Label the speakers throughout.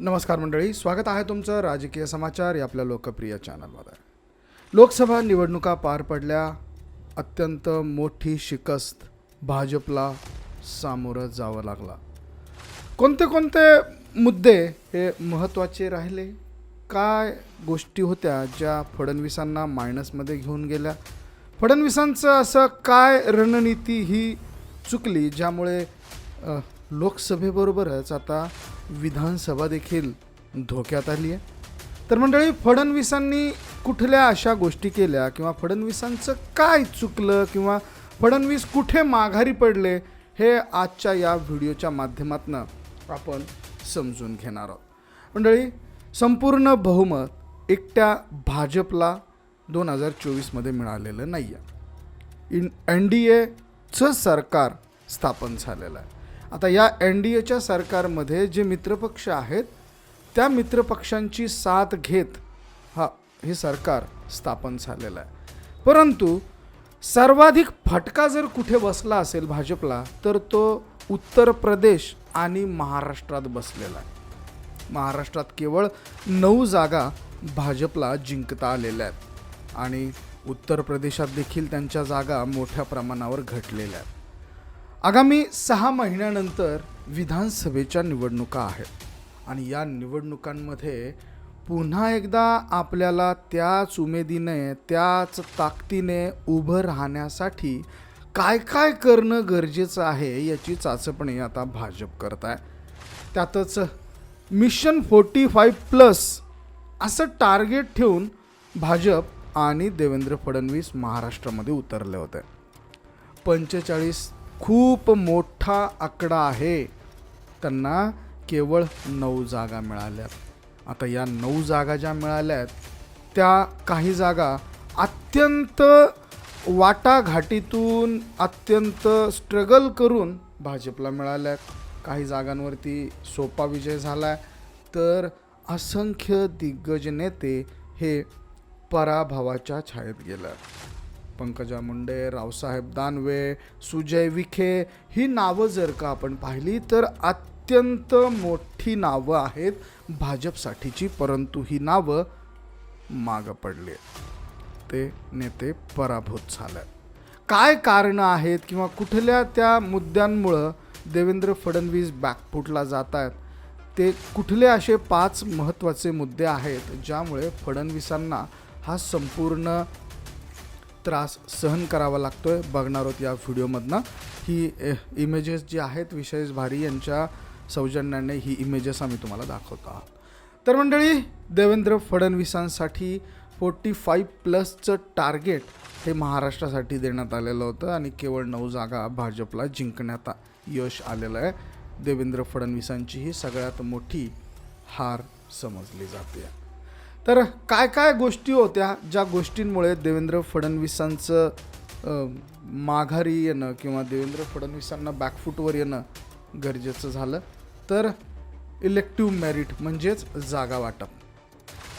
Speaker 1: नमस्कार मंडळी स्वागत आहे तुमचं राजकीय समाचार या आपल्या लोकप्रिय चॅनलमध्ये. लोकसभा निवडणुका पार पडल्या अत्यंत मोठी शिकस्त भाजपला सामोरं जावं लागला. कोणते कोणते मुद्दे हे महत्त्वाचे राहिले? काय गोष्टी होत्या ज्या फडणवीसांना मायनसमध्ये घेऊन गेल्या? फडणवीसांचं असं काय रणनीती ही चुकली ज्यामुळे लोकसभेबरोबरच आता विधानसभा देखील धोक्यात आली आहे. तर मंडळी फडणवीसांनी कुठल्या अशा गोष्टी केल्या किंवा फडणवीसांचं काय चुकलं किंवा फडणवीस कुठे माघारी पडले हे आजच्या या व्हिडिओच्या माध्यमातून आपण समजून घेणार आहोत. मंडळी संपूर्ण बहुमत एकट्या भाजपला दोन हजार चोवीसमध्ये मिळालेलं नाही आहे इन एन डी एचं सरकार स्थापन झालेलं आहे. आता या एन डी एच्या सरकारमध्ये जे मित्रपक्ष आहेत त्या मित्रपक्षांची साथ घेत हा हे सरकार स्थापन झालेलं आहे. परंतु सर्वाधिक फटका जर कुठे बसला असेल भाजपला तर तो उत्तर प्रदेश आणि महाराष्ट्रात बसलेला आहे. महाराष्ट्रात केवळ नऊ जागा भाजपला जिंकता आलेल्या आहेत आणि उत्तर प्रदेशात देखील त्यांच्या जागा मोठ्या प्रमाणावर घटलेल्या आहेत. आगामी सहा महिन्यानंतर विधानसभेच्या निवडणुका आहेत. आणि या निवडणुकांमध्ये पुन्हा एकदा आपल्याला त्याच उमेदीने त्याच ताकदीने उभं राहण्यासाठी काय काय करणं गरजेचं आहे याची चाचपणी आता भाजप करत आहे. त्यातच मिशन फोर्टी फाईव्ह प्लस असं टार्गेट ठेवून भाजप आणि देवेंद्र फडणवीस महाराष्ट्रामध्ये उतरले होते. पंचेचाळीस खूप मोठा आकडा आहे. त्यांना केवळ नऊ जागा मिळाल्या आता या नऊ जागा ज्या मिळाल्या आहेत त्या काही जागा अत्यंत वाटाघाटीतून अत्यंत स्ट्रगल करून भाजपला मिळाल्यात. काही जागांवरती सोपा विजय झाला आहे तर असंख्य दिग्गज नेते हे पराभवाच्या छायेत गेलं पंकजा मुंडे रावसाहेब दानवे सुजय विखे ही नावं जर का आपण पाहिली तर अत्यंत मोठी नावं आहेत भाजपसाठीची परंतु ही नावं मागं पडली ते नेते पराभूत झालं काय कारणं आहेत किंवा कुठल्या त्या मुद्द्यांमुळं देवेंद्र फडणवीस बॅकफुटला जात आहेत? ते कुठले असे पाच महत्त्वाचे मुद्दे आहेत ज्यामुळे फडणवीसांना हा संपूर्ण त्रास सहन करावा लागतोय बघणार आहोत या व्हिडिओमधनं. ही इमेजेस जी आहेत विशेष भारी यांच्या सौजन्याने ही इमेजेस आम्ही तुम्हाला दाखवतो आहोत. तर मंडळी देवेंद्र फडणवीसांसाठी फोर्टी फाईव्ह प्लसचं टार्गेट हे महाराष्ट्रासाठी देण्यात आलेलं होतं आणि केवळ नऊ जागा भाजपला जिंकण्यात यश आलेलं आहे. देवेंद्र फडणवीसांची ही सगळ्यात मोठी हार समजली जाते. तर काय काय गोष्टी होत्या ज्या गोष्टींमुळे देवेंद्र फडणवीसांचं माघारी येणं किंवा देवेंद्र फडणवीसांना बॅकफूटवर येणं गरजेचं झालं? तर इलेक्टिव्ह मेरिट म्हणजेच जागा वाटप.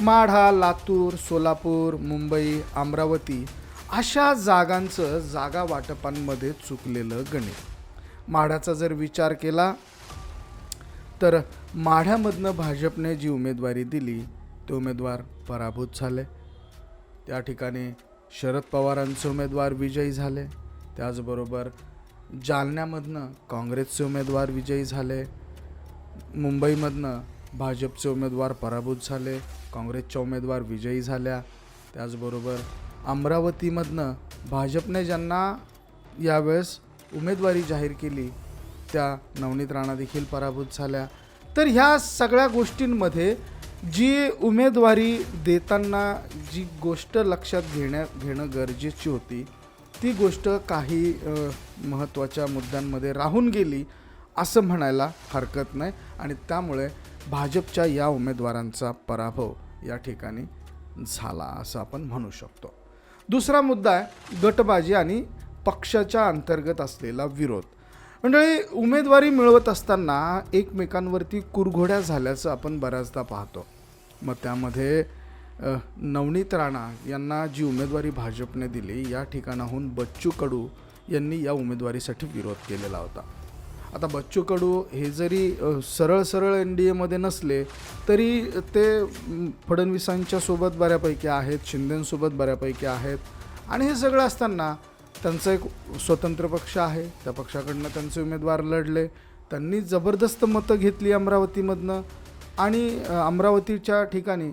Speaker 1: माढा लातूर सोलापूर मुंबई अमरावती अशा जागांचं जागा वाटपांमध्ये चुकलेलं गणित. माढ्याचा जर विचार केला तर माढ्यामधनं भाजपने जी उमेदवारी दिली ते उमेदवार पराभूत झाले. त्या ठिकाणी शरद पवारांचे उमेदवार विजयी झाले. त्याचबरोबर जालन्यामधनं काँग्रेसचे उमेदवार विजयी झाले. मुंबईमधनं भाजपचे उमेदवार पराभूत झाले. काँग्रेसच्या उमेदवार विजयी झाल्या. त्याचबरोबर अमरावतीमधनं भाजपने ज्यांना यावेळेस उमेदवारी जाहीर केली त्या नवनीत राणा देखील पराभूत झाल्या. तर ह्या सगळ्या गोष्टींमध्ये जी उमेदवारी देताना जी गोष्ट लक्षात घेण्या घेणं गरजेची होती ती गोष्ट काही महत्त्वाच्या मुद्द्यांमध्ये राहून गेली असं म्हणायला हरकत नाही आणि त्यामुळे भाजपच्या या उमेदवारांचा पराभव या ठिकाणी झाला असं आपण म्हणू शकतो. दुसरा मुद्दा आहे गटबाजी आणि पक्षाच्या अंतर्गत असलेला विरोध. मंडळी उमेदवारी मिळवत असताना एकमेकांवरती कुरघोड्या झाल्याचं आपण बऱ्याचदा पाहतो. मग त्यामध्ये नवनीत राणा यांना जी उमेदवारी भाजपने दिली या ठिकाणाहून बच्चू कडू यांनी या उमेदवारीसाठी विरोध केलेला होता. आता बच्चू कडू हे जरी सरळ सरळ एन डी एमध्ये नसले तरी ते फडणवीसांच्या सोबत बऱ्यापैकी आहेत शिंदेंसोबत बऱ्यापैकी आहेत. आणि हे सगळं असताना त्यांचं एक स्वतंत्र पक्ष आहे. त्या पक्षाकडनं त्यांचे उमेदवार लढले. त्यांनी जबरदस्त मतं घेतली अमरावतीमधनं. आणि अमरावतीच्या ठिकाणी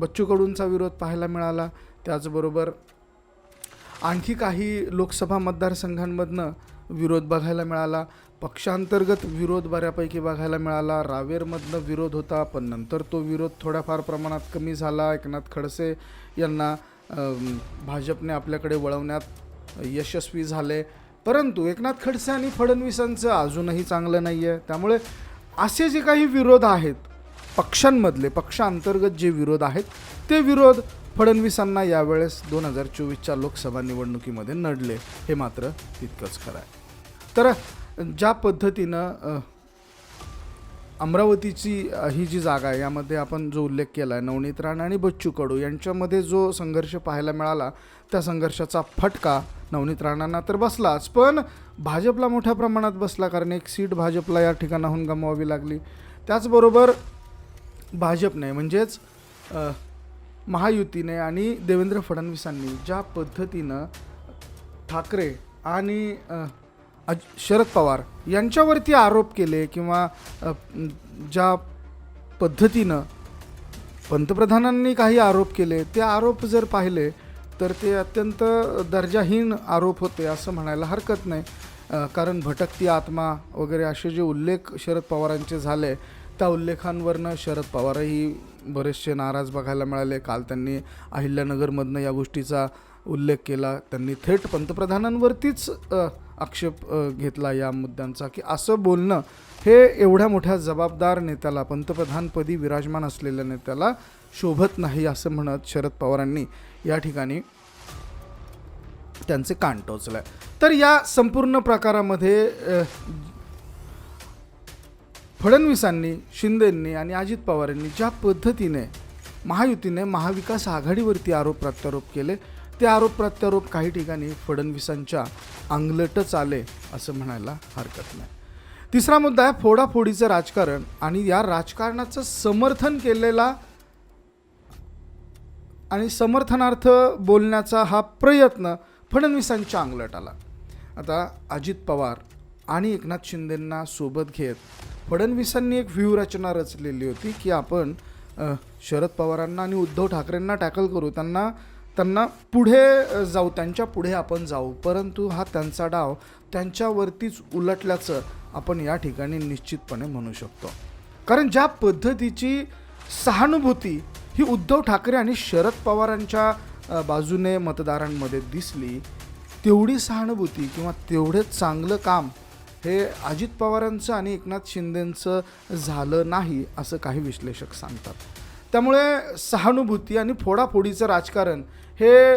Speaker 1: बच्चू कडूंचा विरोध पाहायला मिळाला. त्याचबरोबर आणखी काही लोकसभा मतदारसंघांमधनं विरोध बघायला मिळाला. पक्षांतर्गत विरोध बऱ्यापैकी बघायला मिळाला. रावेरमधनं विरोध होता पण नंतर तो विरोध थोड्याफार प्रमाणात कमी झाला. एकनाथ खडसे यांना भाजपने आपल्याकडे वळवण्यात यशस्वी झाले. परंतु एकनाथ खडसे आणि फडणवीसांचं अजूनही चांगलं नाही आहे त्यामुळे असे जे काही विरोध आहेत पक्षांमधले पक्षांतर्गत जे विरोध आहेत ते विरोध फडणवीसांना यावेळेस दोन हजार चोवीसच्या लोकसभा निवडणुकीमध्ये नडले. हे मात्र तितकंच खरं आहे. तर ज्या पद्धतीनं अमरावतीची ही जी जागा आहे यामध्ये आपण जो उल्लेख केला आहे नवनीत राणा आणि बच्चू कडू यांच्यामध्ये जो संघर्ष पाहायला मिळाला त्या संघर्षाचा फटका नवनीत राणांना तर बसलाच. पण भाजपला मोठ्या प्रमाणात बसला कारण एक सीट भाजपला या ठिकाणाहून गमवावी लागली. त्याचबरोबर भाजपने म्हणजेच महायुतीने आणि देवेंद्र फडणवीसांनी ज्या पद्धतीनं ठाकरे आणि अज- शरद पवार यांच्यावरती आरोप केले किंवा ज्या पद्धतीनं पंतप्रधानांनी काही आरोप केले ते आरोप जर पाहिले तर ते अत्यंत दर्जाहीन आरोप होते असं म्हणायला हरकत नाही. कारण भटकती आत्मा वगैरे असे जे उल्लेख शरद पवारांचे झाले त्या उल्लेखांवरनं शरद पवारही बरेचसे नाराज बघायला मिळाले. काल त्यांनी अहिल्यानगरमधनं या गोष्टीचा उल्लेख केला. त्यांनी थेट पंतप्रधानांवरतीच आक्षेप घेतला या मुद्द्यांचा की असं बोलणं हे एवढ्या मोठ्या जबाबदार नेत्याला पंतप्रधानपदी विराजमान असलेल्या नेत्याला शोभत नाही असं म्हणत शरद पवारांनी या ठिकाणी त्यांचे कान टोचलंय तर या संपूर्ण प्रकारामध्ये फडणवीसांनी शिंदेंनी आणि अजित पवारांनी ज्या पद्धतीने महायुतीने महाविकास आघाडीवरती आरोप प्रत्यारोप केले ते आरोप प्रत्यारोप काही ठिकाणी फडणवीसांच्या अंगलटच आले असं म्हणायला हरकत नाही. तिसरा मुद्दा आहे फोडाफोडीचं राजकारण आणि या राजकारणाचं समर्थन केलेला आणि समर्थनार्थ बोलण्याचा हा प्रयत्न फडणवीसांच्या अंगलट आला आता अजित पवार आणि एकनाथ शिंदेंना सोबत घेत फडणवीसांनी एक व्यूहरचना रचलेली होती की आपण शरद पवारांना आणि उद्धव ठाकरेंना टॅकल करू त्यांना त्यांना पुढे जाऊ त्यांच्या पुढे आपण जाऊ. परंतु हा त्यांचा डाव त्यांच्यावरतीच उलटल्याचं आपण या ठिकाणी निश्चितपणे म्हणू शकतो. कारण ज्या पद्धतीची सहानुभूती ही उद्धव ठाकरे आणि शरद पवारांच्या बाजूने मतदारांमध्ये दिसली तेवढी सहानुभूती किंवा तेवढं चांगलं काम हे अजित पवारांचं आणि एकनाथ शिंदेंचं झालं नाही असं काही विश्लेषक सांगतात. त्यामुळे सहानुभूती आणि फोडाफोडीचं राजकारण हे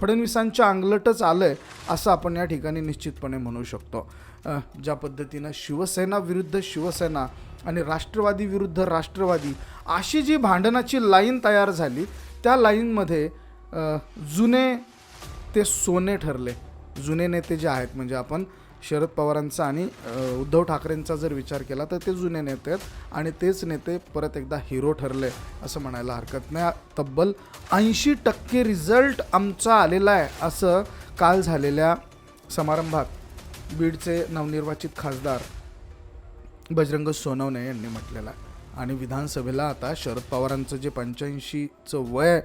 Speaker 1: फडणवीसांच्या अंगलटच आलं आहे असं आपण या ठिकाणी निश्चितपणे म्हणू शकतो. ज्या पद्धतीनं शिवसेना विरुद्ध शिवसेना आणि राष्ट्रवादी विरुद्ध राष्ट्रवादी अशी जी भांडणाची लाईन तयार झाली त्या लाईनमध्ये जुने ते सोने ठरले. जुने नेते जे आहेत म्हणजे आपण शरद पवारांचा आणि उद्धव ठाकरेंचा जर विचार केला तर ते जुने नेते आहेत आणि तेच नेते परत एकदा हिरो ठरले असं म्हणायला हरकत नाही. तब्बल ऐंशी टक्के रिझल्ट आमचा आलेला आहे असं काल झालेल्या समारंभात बीडचे नवनिर्वाचित खासदार बजरंग सोनवणे यांनी म्हटलेलं आहे. आणि विधानसभेला आता शरद पवारांचं जे पंच्याऐंशीचं वय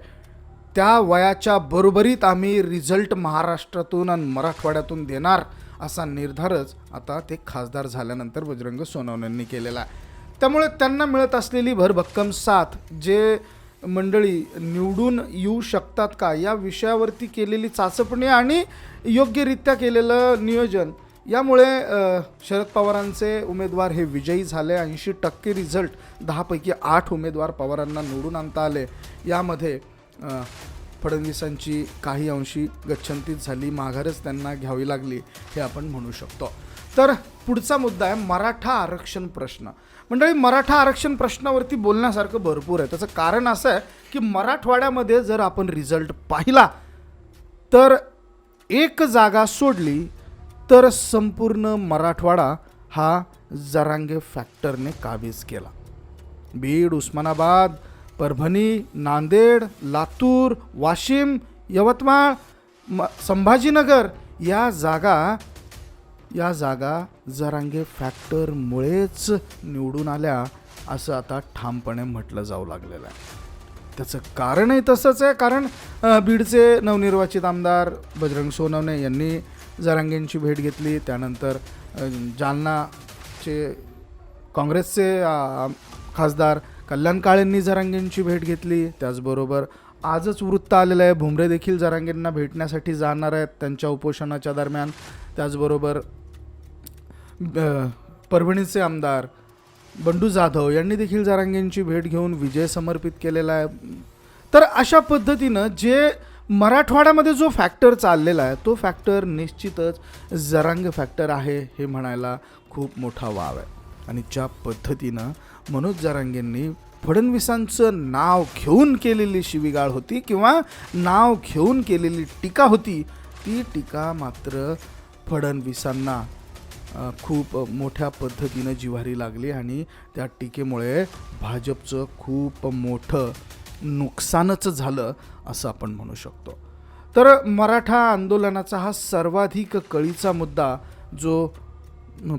Speaker 1: त्या वयाच्या बरोबरीत आम्ही रिझल्ट महाराष्ट्रातून आणि मराठवाड्यातून देणार. असा निर्धारच आता ते खासदार झाल्यानंतर बजरंग सोनवण्यांनी केलेला आहे. त्यामुळे त्यांना मिळत असलेली भरभक्कम साथ जे मंडळी निवडून येऊ शकतात का या विषयावरती केलेली चाचपणी आणि योग्यरित्या केलेलं नियोजन यामुळे शरद पवारांचे उमेदवार हे विजयी झाले. ऐंशी टक्के रिझल्ट दहापैकी आठ उमेदवार पवारांना निवडून आणता आले. यामध्ये फडणवीसांची काही अंशी गच्छंतीत झाली माघारच त्यांना घ्यावी लागली हे आपण म्हणू शकतो. तर पुढचा मुद्दा आहे मराठा आरक्षण प्रश्न. मंडळी मराठा आरक्षण प्रश्नावरती बोलण्यासारखं भरपूर आहे. त्याचं कारण असं आहे की मराठवाड्यामध्ये जर आपण रिझल्ट पाहिला तर एक जागा सोडली तर संपूर्ण मराठवाडा हा जरांगे फॅक्टरने काबीज केला. बीड उस्मानाबाद परभणी नांदेड लातूर वाशिम यवतमाळ म संभाजीनगर या जागा या जागा जरांगे फॅक्टरमुळेच निवडून आल्या असं आता ठामपणे म्हटलं जाऊ लागलेलं आहे. त्याचं कारणही तसंच आहे कारण बीडचे नवनिर्वाचित आमदार बजरंग सोनवणे यांनी जरांगेंची भेट घेतली. त्यानंतर जालनाचे काँग्रेसचे खासदार कल्याण काळेंनी जरांगेंची भेट घेतली. त्याचबरोबर आजच वृत्त आलेलं आहे. भुमरे देखील जरांगेंना भेटण्यासाठी जाणार आहेत त्यांच्या उपोषणाच्या दरम्यान. त्याचबरोबर परभणीचे आमदार बंडू जाधव यांनी देखील जरांगेंची भेट घेऊन विजय समर्पित केलेला आहे. तर अशा पद्धतीनं जे मराठवाड्यामध्ये जो फॅक्टर चाललेला आहे तो फॅक्टर निश्चितच जरांग फॅक्टर आहे हे म्हणायला खूप मोठा वाव आहे. आणि ज्या पद्धतीनं मनोज जारांगेंनी फडणवीसांचं नाव घेऊन केलेली शिवीगाळ होती किंवा नाव घेऊन केलेली टीका होती ती टीका मात्र फडणवीसांना खूप मोठ्या पद्धतीनं जिव्हारी लागली आणि त्या टीकेमुळे भाजपचं खूप मोठं नुकसानच झालं असं आपण म्हणू शकतो. तर मराठा आंदोलनाचा हा सर्वाधिक कळीचा मुद्दा जो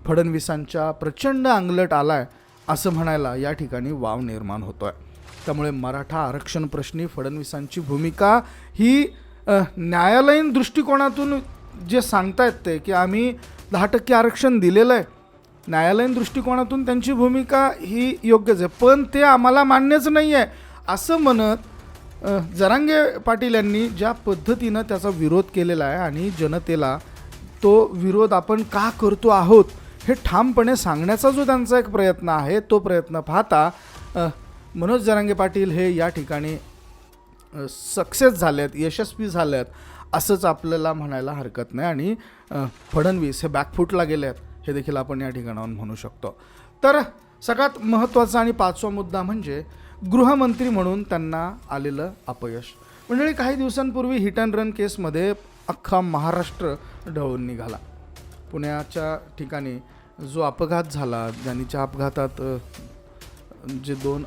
Speaker 1: फडणवीसांच्या प्रचंड अंगलट आलाय असं म्हणायला या ठिकाणी वाव निर्माण होतोय. त्यामुळे मराठा आरक्षण प्रश्नी फडणवीसांची भूमिका ही न्यायालयीन दृष्टिकोनातून जे सांगतायत ते की आम्ही दहा टक्के आरक्षण दिलेलं आहे न्यायालयीन दृष्टिकोनातून त्यांची भूमिका ही योग्यच आहे. पण ते आम्हाला मान्यच नाही आहे असं म्हणत जरांगे पाटील यांनी ज्या पद्धतीनं त्याचा विरोध केलेला आहे आणि जनतेला तो विरोध आपण का करतो आहोत हे ठामपणे सांगण्याचा जो त्यांचा एक प्रयत्न आहे तो प्रयत्न पाहता मनोज जरांगे पाटील हे या ठिकाणी सक्सेस झालेत यशस्वी झालेत असंच आपल्याला म्हणायला हरकत नाही. आणि फडणवीस हे बॅकफुटला गेले आहेत हे देखील आपण या ठिकाणाहून म्हणू शकतो. तर सगळ्यात महत्त्वाचा आणि पाचवा मुद्दा म्हणजे गृहमंत्री म्हणून त्यांना आलेलं अपयश. मंडळी काही दिवसांपूर्वी हिट अँड रन केसमध्ये अख्खा महाराष्ट्र ढवळून निघाला. पुण्याच्या ठिकाणी जो अपघात झाला ज्यांच्या अपघातात जे दोन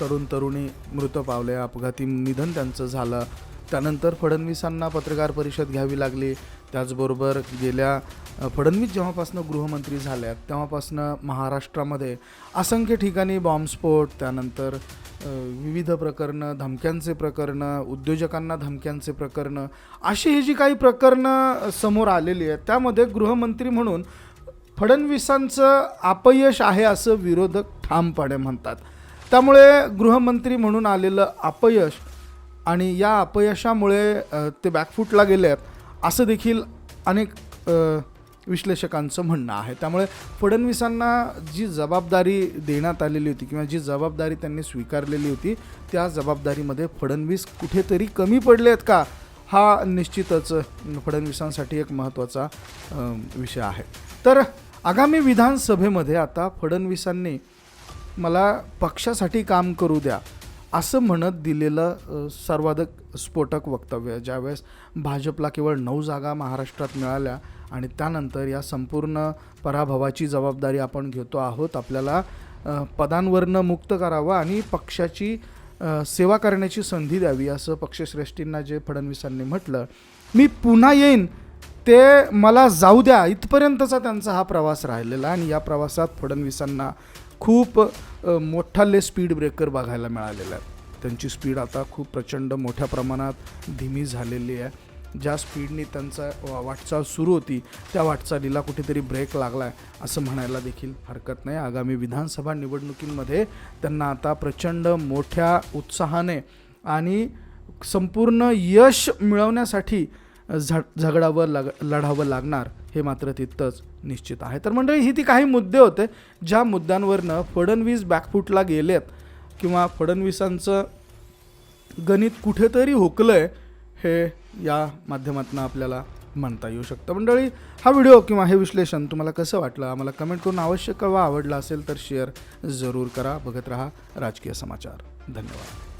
Speaker 1: तरुण तरुणी मृत पावले अपघाती निधन त्यांचं झालं. त्यानंतर फडणवीसांना पत्रकार परिषद घ्यावी लागली. त्याचबरोबर गेल्या फडणवीस जेव्हापासून गृहमंत्री झाल्यात तेव्हापासनं महाराष्ट्रामध्ये असंख्य ठिकाणी बॉम्बस्फोट त्यानंतर विविध प्रकरणं धमक्यांचे प्रकरणं उद्योजकांना धमक्यांचे प्रकरणं अशी ही जी काही प्रकरणं समोर आलेली आहेत त्यामध्ये गृहमंत्री म्हणून फडणवीसांचं अपयश आहे असं विरोधक ठामपणे म्हणतात. त्यामुळे गृहमंत्री म्हणून आलेलं अपयश आणि या अपयशामुळे ते बॅकफुटला गेले आहेत. असं देखील अनेक विश्लेषकांचं म्हणणं आहे. त्यामुळे फडणवीसांना जी जबाबदारी देण्यात आलेली होती किंवा जी जबाबदारी त्यांनी स्वीकारलेली होती त्या जबाबदारीमध्ये फडणवीस कुठेतरी कमी पडले आहेत का हा निश्चितच फडणवीसांसाठी एक महत्त्वाचा विषय आहे. तर आगामी विधानसभेमध्ये आता फडणवीसांनी मला पक्षासाठी काम करू द्या असं म्हणत दिलेलं सर्वाधिक स्फोटक वक्तव्य ज्यावेळेस भाजपला केवळ नऊ जागा महाराष्ट्रात मिळाल्या आणि त्यानंतर या संपूर्ण पराभवाची जबाबदारी आपण घेतो आहोत आपल्याला पदांवरनं मुक्त करावं आणि पक्षाची सेवा करण्याची संधी द्यावी असं पक्षश्रेष्ठींना जे फडणवीसांनी म्हटलं. मी पुन्हा येईन. ते मला जाऊ द्या. इथपर्यंतचा त्यांचा हा प्रवास राहिलेला आणि या प्रवासात फडणवीसांना खूप मोठाले स्पीड ब्रेकर बघायला मिळालेला आहे. त्यांची स्पीड आता खूप प्रचंड मोठ्या प्रमाणात धीमी झालेली आहे. ज्या स्पीडने त्यांचा वा- वाटचाल सुरू होती त्या वाटचालीला कुठेतरी ब्रेक लागला आहे असं म्हणायला देखील हरकत नाही. आगामी विधानसभा निवडणुकींमध्ये त्यांना आता प्रचंड मोठ्या उत्साहाने आणि संपूर्ण यश मिळवण्यासाठी झ झगडावं लाग लढावं लागणार हे मात्र तितकंच निश्चित आहे. तर मंडळी ही ती काही मुद्दे होते ज्या मुद्द्यांवरनं फडणवीस बॅकफूटला गेलेत किंवा फडणवीसांचं गणित कुठेतरी हुकलं आहे हे या माध्यमातून आपल्याला म्हणता येऊ शकतं. मंडळी हा व्हिडिओ किंवा हे विश्लेषण तुम्हाला कसं वाटलं? आम्हाला कमेंट करून आवश्यक कळवा. आवडला असेल तर शेअर जरूर करा. बघत राहा राजकीय समाचार. धन्यवाद.